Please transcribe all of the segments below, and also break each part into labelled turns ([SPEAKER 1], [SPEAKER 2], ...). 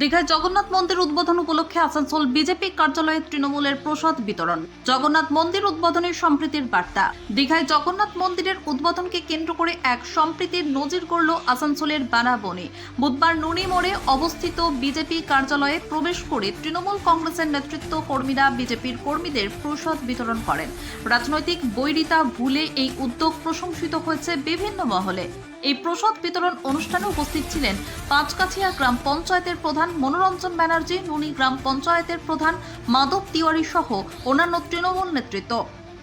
[SPEAKER 1] দীঘায় জগন্নাথ মন্দির উদ্বোধন উপলক্ষে আসানসোল বিজেপি কার্যালয়ে তৃণমূলের প্রসাদ বিতরণ। জগন্নাথ মন্দির উদ্বোধনের সম্প্রীতির বার্তা। দীঘায় জগন্নাথ মন্দিরের উদ্বোধনকে কেন্দ্র করে এক সম্প্রীতির নজির করল আসানসোলের বানাবনে বুধবার নুনি মোড়ে অবস্থিত বিজেপি কার্যালয়ে প্রবেশ করে তৃণমূল কংগ্রেসের নেতৃত্ব কর্মীরা বিজেপির কর্মীদের প্রসাদ বিতরণ করেন। রাজনৈতিক বৈরিতা ভুলে এই উদ্যোগ প্রশংসিত হয়েছে বিভিন্ন মহলে। এই প্রসাদ বিতরণ অনুষ্ঠানে উপস্থিত ছিলেন পাঁচকাছিয়া গ্রাম পঞ্চায়েতের প্রধান মনোরঞ্জন ব্যানার্জি, নুনি গ্রাম পঞ্চায়েতের প্রধান মাধব তিওয়ারি সহ অন্যান্য তৃণমূল নেতৃত্ব।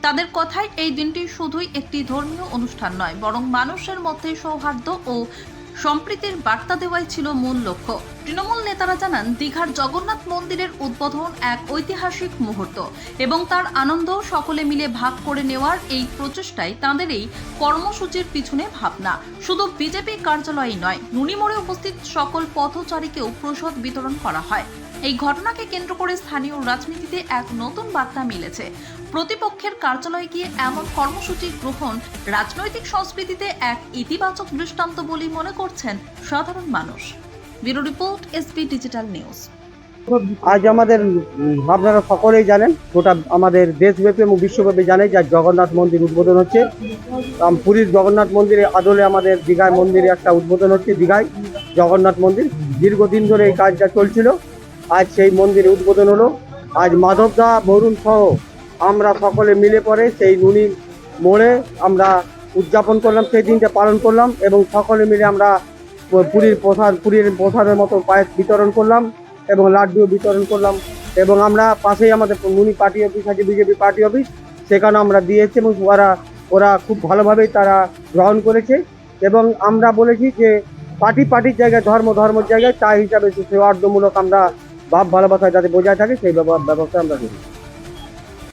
[SPEAKER 1] তাদের কথায় এই দিনটি শুধুই একটি ধর্মীয় অনুষ্ঠান নয়, বরং মানুষের মধ্যে সৌহার্দ্য ও সম্প্রীতির বার্তা দেওয়াই ছিল মূল লক্ষ্য। তৃণমূল নেতারা জানান, দীঘার জগন্নাথ মন্দিরের উদ্বোধন এক ঐতিহাসিক মুহূর্ত এবং তার আনন্দ সকলে মিলে ভাগ করে নেওয়ার এই প্রচেষ্টাই তাঁদের এই কর্মসূচির পিছনে ভাবনা। শুধু বিজেপি কার্যালয়ই নয়, নুনিমোড়ে উপস্থিত সকল পথচারীকেও প্রসাদ বিতরণ করা হয়। এই ঘটনাকে কেন্দ্র করে স্থানীয় রাজনীতিতে এক নতুন বার্তা মিলেছে। প্রতিপক্ষের কার্যালয়ে গিয়ে এমন কর্মসূচি গ্রহণ রাজনৈতিক সংস্কৃতিতে এক ইতিবাচক দৃষ্টান্ত বলেই মনে করছেন সাধারণ মানুষ। Bureau report SB digital news.
[SPEAKER 2] আজ আমাদের আপনারা সকলেই জানেন, গোটা আমাদের দেশব্যাপী এবং বিশ্বব্যাপী জানে যে জগন্নাথ মন্দির উদ্বোধন হচ্ছে। পুরীর জগন্নাথ মন্দিরে আদলে আমাদের দীঘায় মন্দিরে একটা উদ্বোধন হচ্ছে, দীঘায় জগন্নাথ মন্দির। দীর্ঘদিন ধরে এই কাজটা চলছিল। আজ সেই মন্দিরে উদ্বোধন হলো। আজ মাধবদা, বরুণ সহ আমরা সকলে মিলে পরে সেই নুনি মোড়ে আমরা উদযাপন করলাম, সেই দিনটা পালন করলাম এবং সকলে মিলে আমরা পুরীর প্রসাদ, পুরীর প্রসাদের মতো পায়েস বিতরণ করলাম এবং লাড্ডু বিতরণ করলাম এবং আমরা পাশেই আমাদের মুনি পার্টি অফিস আছে, বিজেপি পার্টি অফিস সেখানে আমরা দিয়েছি এবং ওরা ওরা খুব ভালোভাবেই তারা গ্রহণ করেছে এবং আমরা বলেছি যে পার্টি পার্টির জায়গায়, ধর্ম ধর্মের জায়গায় তা হিসাবে সে সৌহার্দ্যমূলক আমরা ভাব ভালোবাসা যাতে বোঝায় থাকে সেই ব্যব- ব্যবস্থা আমরা করি।